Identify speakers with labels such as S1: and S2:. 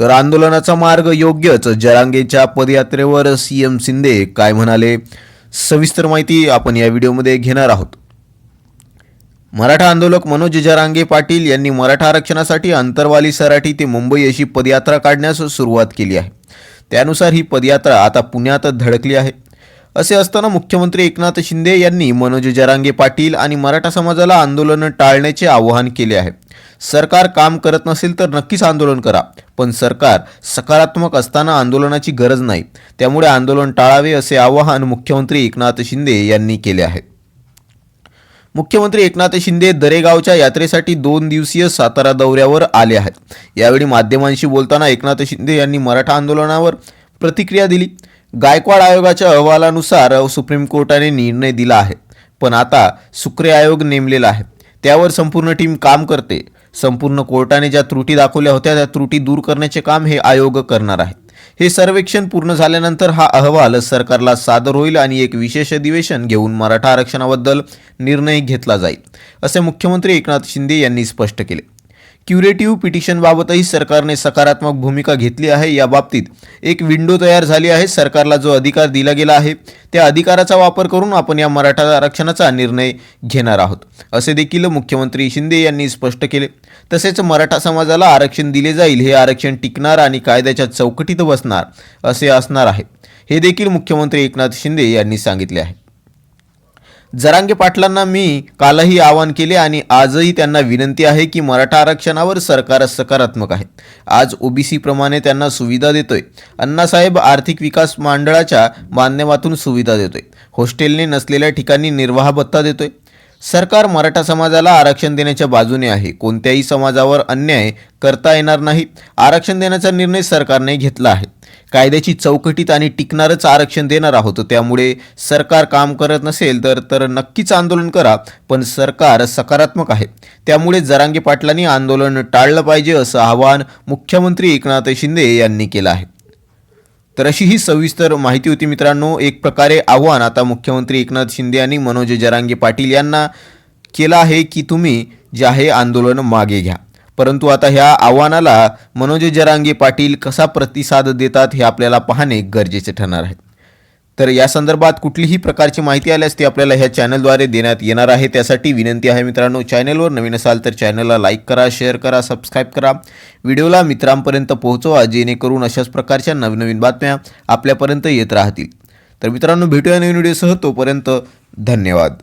S1: तर आंदोलनाचा मार्ग योग्यच. जरांगेच्या पदयात्रेवर सी एम शिंदे काय म्हणाले? सविस्तर माहिती आपण या व्हिडिओमध्ये घेणार आहोत. मराठा आंदोलक मनोज जरांगे पाटील यांनी मराठा आरक्षणासाठी अंतरवाली सराठी ते मुंबई अशी पदयात्रा काढण्यास सुरुवात केली आहे. त्यानुसार ही पदयात्रा आता पुण्यात धडकली आहे. असे असताना मुख्यमंत्री एकनाथ शिंदे यांनी मनोज जरांगे पाटील आणि मराठा समाजाला आंदोलन टाळण्याचे आवाहन केले आहे. सरकार काम करत नसेल तर नक्कीच आंदोलन करा पण सरकार सकारात्मक असताना आंदोलनाची गरज नाही. त्यामुळे आंदोलन टाळावे असे आवाहन मुख्यमंत्री एकनाथ शिंदे यांनी केले आहे. मुख्यमंत्री एकनाथ शिंदे दरेगावच्या यात्रेसाठी दोन दिवसीय सातारा दौऱ्यावर आले आहेत. यावेळी माध्यमांशी बोलताना एकनाथ शिंदे यांनी मराठा आंदोलनावर प्रतिक्रिया दिली. गायकवाड आयोगाच्या अहवालानुसार सुप्रीम कोर्टाने निर्णय दिला आहे पण आता सुक्रे आयोग नेमलेला आहे. त्यावर संपूर्ण टीम काम करते. संपूर्ण कोर्टाने ज्या त्रुटी दाखवल्या होत्या त्या त्रुटी दूर करण्याचे काम हे आयोग करणार आहे. हे सर्वेक्षण पूर्ण झाल्यानंतर हा अहवाल सरकारला सादर होईल आणि एक विशेष अधिवेशन घेऊन मराठा आरक्षणाबद्दल निर्णय घेतला जाईल असे मुख्यमंत्री एकनाथ शिंदे यांनी स्पष्ट केले. क्युरेटिव्ह पिटिशनबाबतही सरकारने सकारात्मक भूमिका घेतली आहे. याबाबतीत एक विंडो तयार झाली आहे. सरकारला जो अधिकार दिला गेला आहे त्या अधिकाराचा वापर करून आपण या मराठा आरक्षणाचा निर्णय घेणार आहोत. असे देखील मुख्यमंत्री शिंदे यांनी स्पष्ट केले. तसेच मराठा समाजाला आरक्षण दिले जाईल हे आरक्षण टिकणार आणि कायद्याच्या चौकटीत बसणार असे असणार आहे. हे देखील मुख्यमंत्री एकनाथ शिंदे यांनी सांगितले आहे. जरांगे पाटलांना मी कालही आवाहन केले आणि आजही त्यांना विनंती आहे की मराठा आरक्षणावर सरकार सकारात्मक आहे. आज ओबीसीप्रमाणे त्यांना सुविधा देतोय. अण्णासाहेब आर्थिक विकास मंडळाच्या माध्यमातून सुविधा देतोय. हॉस्टेलने नसलेल्या ठिकाणी निर्वाह भत्ता देतोय. सरकार मराठा समाजाला आरक्षण देण्याच्या बाजूने आहे. कोणत्याही समाजावर अन्याय करता येणार नाही. आरक्षण देण्याचा निर्णय सरकारने घेतला आहे. कायद्याची चौकटीत आणि टिकणारच आरक्षण देणार आहोत. त्यामुळे सरकार काम करत नसेल तर तर नक्कीच आंदोलन करा. पण सरकार सकारात्मक आहे. त्यामुळे जरांगे पाटलांनी आंदोलन टाळलं पाहिजे असं आवाहन मुख्यमंत्री एकनाथ शिंदे यांनी केलं आहे. तर अशी ही सविस्तर माहिती होती मित्रांनो. एक प्रकारे आव्हान आता मुख्यमंत्री एकनाथ शिंदे आणि मनोज जरांगे पाटील यांना केलं आहे की तुम्ही जे आहे आंदोलन मागे घ्या. परंतु आता ह्या आव्हानाला मनोज जरांगे पाटील कसा प्रतिसाद देतात हे आपल्याला पाहणे गरजेचे ठरणार आहे. तर या संदर्भात कुठलीही प्रकारची माहिती आल्यास ती आपल्याला ह्या चॅनलद्वारे देण्यात येणार आहे. त्यासाठी विनंती आहे मित्रांनो चॅनलवर नवीन असाल तर चॅनलला लाईक करा शेअर करा सबस्क्राईब करा. व्हिडिओला मित्रांपर्यंत पोहोचवा जेणेकरून अशाच प्रकारच्या नवनवीन बातम्या आपल्यापर्यंत येत राहतील. तर मित्रांनो भेटूया नवीन व्हिडिओसह. तोपर्यंत धन्यवाद.